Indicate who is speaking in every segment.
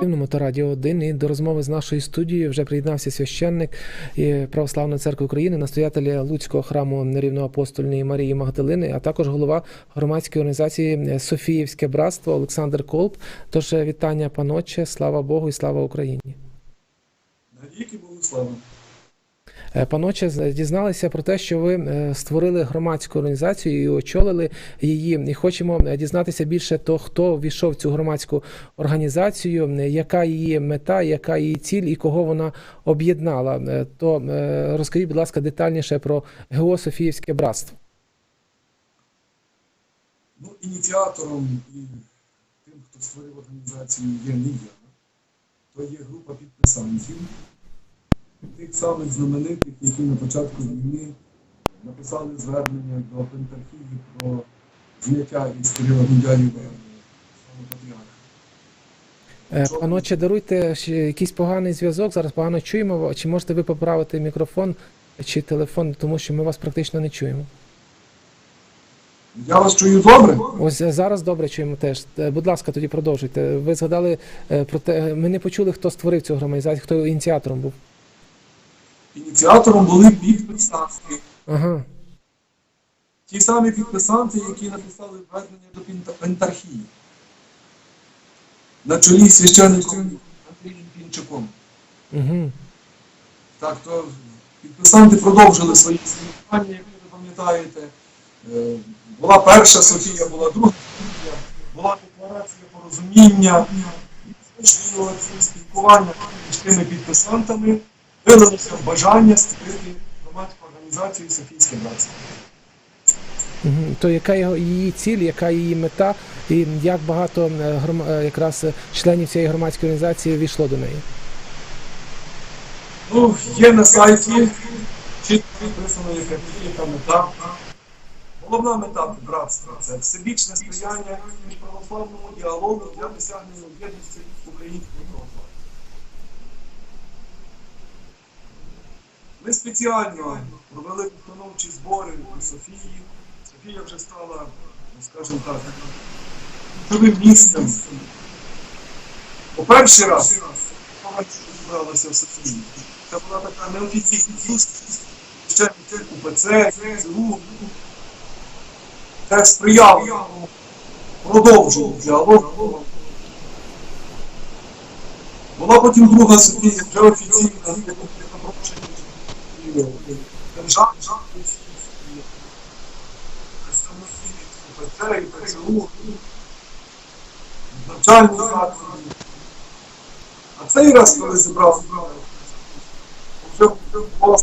Speaker 1: Та радіо 1 і до розмови з нашою студією вже приєднався священник Православної церкви України, настоятель Луцького храму рівноапостольної Марії Магдалини, а також голова громадської організації Софіївське братство Олександр Колб. Тож е, вітання, паноче, слава Богу і слава Україні.
Speaker 2: Навіки Богу слава.
Speaker 1: Е, Паноче, дізналися про те, що ви е, створили громадську організацію і очолили її. І хочемо е, дізнатися більше, то хто ввійшов в цю громадську організацію, яка її мета, яка її ціль і кого вона об'єднала. То розкажіть, будь ласка, детальніше про ГО Софіївське братство.
Speaker 2: Ну, ініціатором і тим, хто створив організацію, є не я. То є група підписантів, тих самих знаменитих, які на початку війни написали звернення до Пентархії про зняття із Кирила Гундяєва патріарха.
Speaker 1: Паноче, даруйте якийсь поганий зв'язок. Зараз погано чуємо. Чи можете ви поправити мікрофон чи телефон, тому що ми вас практично не чуємо.
Speaker 2: Я вас чую добре?
Speaker 1: Ось е, зараз добре чуємо теж. Е, Будь ласка, тоді продовжуйте. Ви згадали е, про те, ми не почули, хто створив цю організацію, хто ініціатором був.
Speaker 2: Ініціатором були підписанти.
Speaker 1: Ага.
Speaker 2: Ті самі підписанти, які написали звернення до Пентархії. На чолі священником Андрієм Пінчуком.
Speaker 1: Угу.
Speaker 2: Так, то підписанти продовжили свої спілкування, як ви пам'ятаєте. Е, Була перша Софія, була друга Софія, була декларація порозуміння. І спілкування між тими підписантами вилилося в бажання створити громадську організацію Софійське братство.
Speaker 1: То яка її ціль, яка її мета, і як багато е, гром... е, якраз е, членів цієї громадської організації війшло до неї?
Speaker 2: Ну, є на сайті, чітко виписано, яка яка мета. Головна мета братства це всебічне сприяння православному діалогу для досягнення єдності українського православ'я. Ми спеціально провели установчі збори у Софії. Софія вже стала, ну, скажімо так, ключовим місцем. По перший раз зібралася в Софії. Це була така неофіційна зустріч. Ще УПЦ, ЦРУ. Це сприяло продовженню діалогу. Була потім друга Софія, вже офіційна, де запрошені держави, представники УПЦ і ПЦУ. А цей раз, коли зібрав, вже була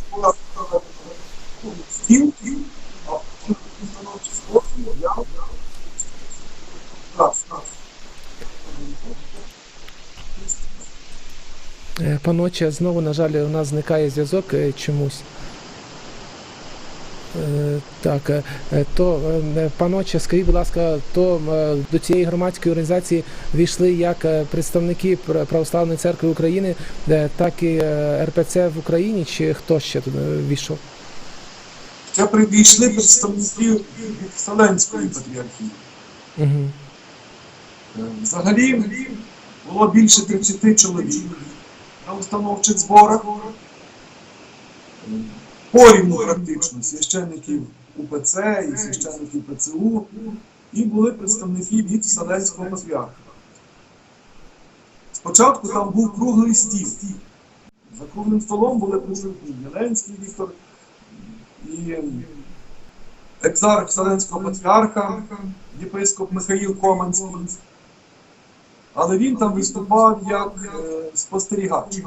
Speaker 2: стіл, а потім установчі спосіб, я раз, раз.
Speaker 1: Е, Паноче, знову, на жаль, у нас зникає зв'язок е, чомусь. Е, Так, е, е, то е, паноче, скажіть, будь ласка, то е, до цієї громадської організації війшли як е, представники Православної церкви України, е, так і е, РПЦ в Україні, чи хто ще туди війшов?
Speaker 2: Ще прийшли представники Вселенської патріархії.
Speaker 1: Угу.
Speaker 2: Е, Взагалі було більше 30 чоловік на установчих зборах. Порівну практично священників УПЦ і священників ПЦУ, і були представники від Вселенського патріарха. Спочатку там був круглий стіл. За круглим столом були присутні Єленський Віктор і екзарх Вселенського патріарха, єпископ Михаїл Команський. Але він там виступав як е, спостерігач.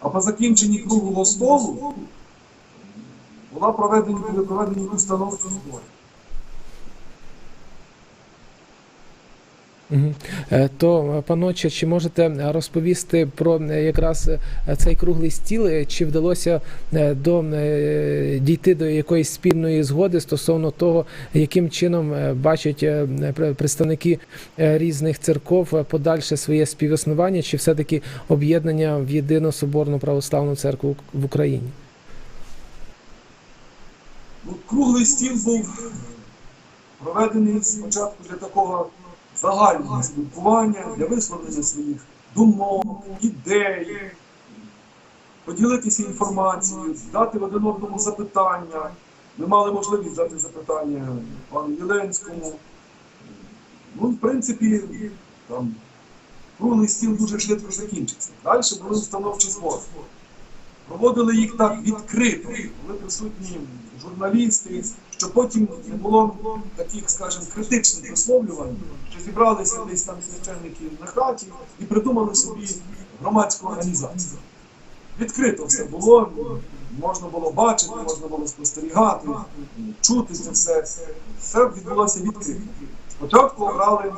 Speaker 2: А по закінченні круглого столу була проведена проведені установчі збори.
Speaker 1: То, е, паноче, чи можете розповісти про е, якраз е, цей круглий стіл? Чи вдалося до, дійти до якоїсь спільної згоди стосовно того, яким чином бачать представники різних церков подальше своє співіснування, чи все-таки об'єднання в єдину соборну православну церкву в Україні?
Speaker 2: Круглий стіл був проведений спочатку для такого загального спілкування, для висловлення своїх думок, ідей, поділитися інформацією, дати один одному запитання. Ми мали можливість дати запитання пану Єленському. Ну, в принципі, там круглий стіл дуже швидко закінчився. Далі були установчі збори. Проводили їх так відкрито, були присутні журналісти, щоб потім було таких, скажімо, критичних висловлювань, що зібралися десь там священники на хаті і придумали собі громадську організацію. Відкрито все було, можна було бачити, можна було спостерігати, чути це все. Все відбулося відкрито. Спочатку обрали,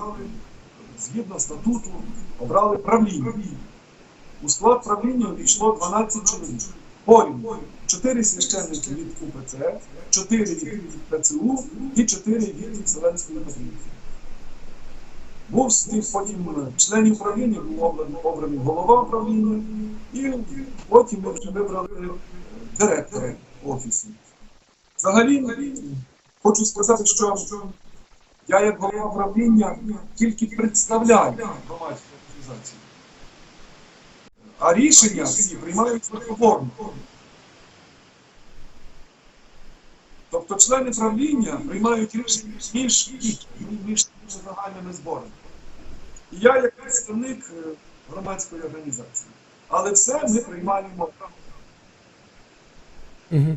Speaker 2: згідно статуту, обрали правління. У склад правління увійшло 12 чоловік. Порівну. 4 священники від УПЦ, 4 від ПЦУ і 4 від Вселенської Патріотії. Був з тих потім членів правління, був обраний, голова правління, і потім ми вже вибрали директора офісу. Взагалі, хочу сказати, що я як голова правління тільки представляю громадську організацію. А рішення всі приймають верховно. Тобто члени правління приймають рішення між, між загальними зборами. І я як представник е, громадської організації. Але все ми приймаємо.
Speaker 1: Угу.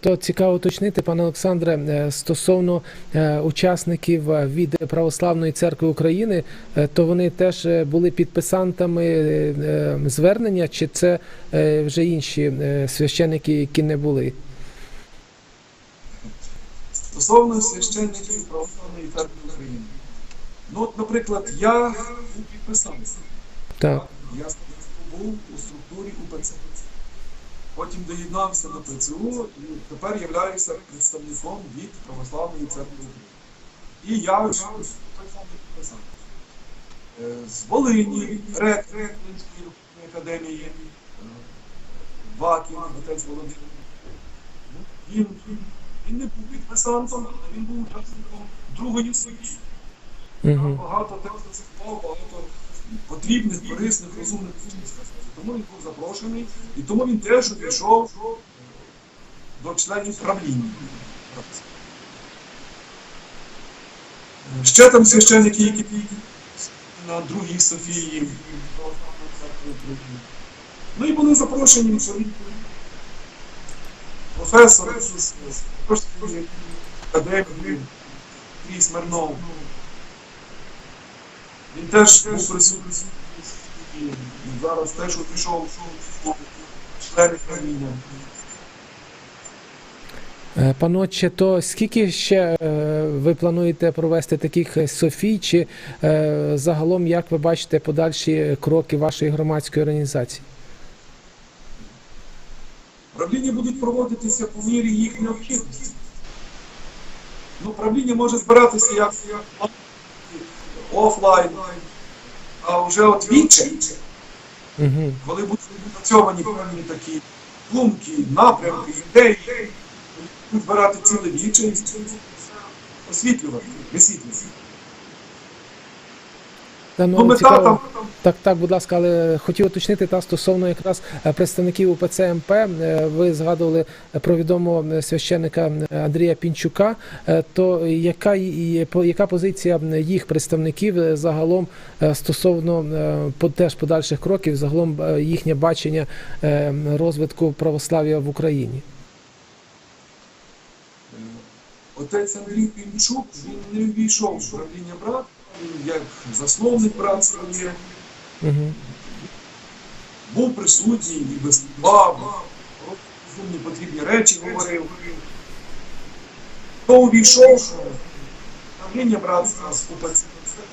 Speaker 1: То цікаво уточнити, пане Олександре, е, стосовно е, учасників е, від Православної церкви України, е, то вони теж е, були підписантами е, е, звернення, чи це е, вже інші е, священники, які не були?
Speaker 2: Стосовно священників Православної церкви України. Ну, от, наприклад, я був підписаний.
Speaker 1: Так.
Speaker 2: Я був у структурі УПЦ. Потім доєднався до ПЦУ і тепер являюся представником від Православної церкви України. І я вже. Е, З Волині, ректор Волинської академії, е, Вакін, отець Володимир. Він, він не був підписантом, але він був учасником другої. Там
Speaker 1: Угу.
Speaker 2: багато цікаво, багато потрібних, корисних, розумних речей. Тому він був запрошений, і тому він теж увійшов до членів правління. Ще там священники, які на другій Софії. Ну і були запрошені відповідно, професор із Пражської академії Крій Смирнов. Він теж був присутній і зараз теж увійшов у члени правління.
Speaker 1: Е, Панотче, то скільки ще е, ви плануєте провести таких Софій, чи е, загалом як ви бачите подальші кроки вашої громадської організації?
Speaker 2: Правління будуть проводитися по мірі їх необхідності. Ну, правління може збиратися як офлайн, а вже от
Speaker 1: Угу.
Speaker 2: коли будуть напрацьовані певні такі думки, напрямки, ідеї, будуть збирати ціле віче і освітлювати, висвітлювати.
Speaker 1: Та,
Speaker 2: Ну,
Speaker 1: ну, цікаво.
Speaker 2: там
Speaker 1: Так, так, будь ласка, але хотів уточнити та стосовно якраз е, представників УПЦ МП. е, Ви згадували про відомого е, священика Андрія Пінчука. То яка яка позиція їх представників загалом стосовно теж подальших кроків, загалом їхнє бачення розвитку православ'я в Україні?
Speaker 2: Отець Андрій Пінчук, він не ввійшов в правління брат, як засновник братства є,
Speaker 1: Угу.
Speaker 2: був присутній і про розумні потрібні речі говорив. Хто увійшов правління братства з УПЦ,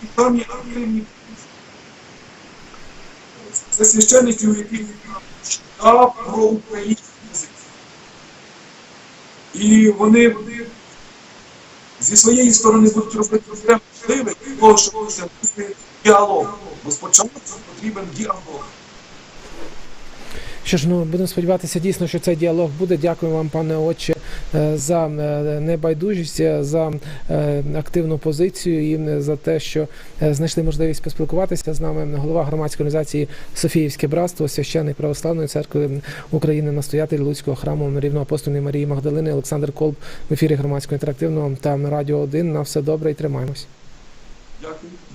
Speaker 2: і там є активні. Це священники, у яких чітка про українську позицію. І вони зі своєї сторони будуть робити все можливе того, щоб бути діалог. Бо спочатку потрібен діалог.
Speaker 1: Що ж, ну будемо сподіватися дійсно, що цей діалог буде. Дякую вам, пане отче, е, за е, небайдужість, е, за активну позицію і за те, що знайшли можливість поспілкуватися з нами. Голова громадської організації Софіївське братство, священник православної церкви України, настоятель Луцького храму рівноапостольної Марії Магдалини Олександр Колб в ефірі громадського інтерактивного та радіо 1. На все добре і тримаємось.
Speaker 2: Дякую, до побачення.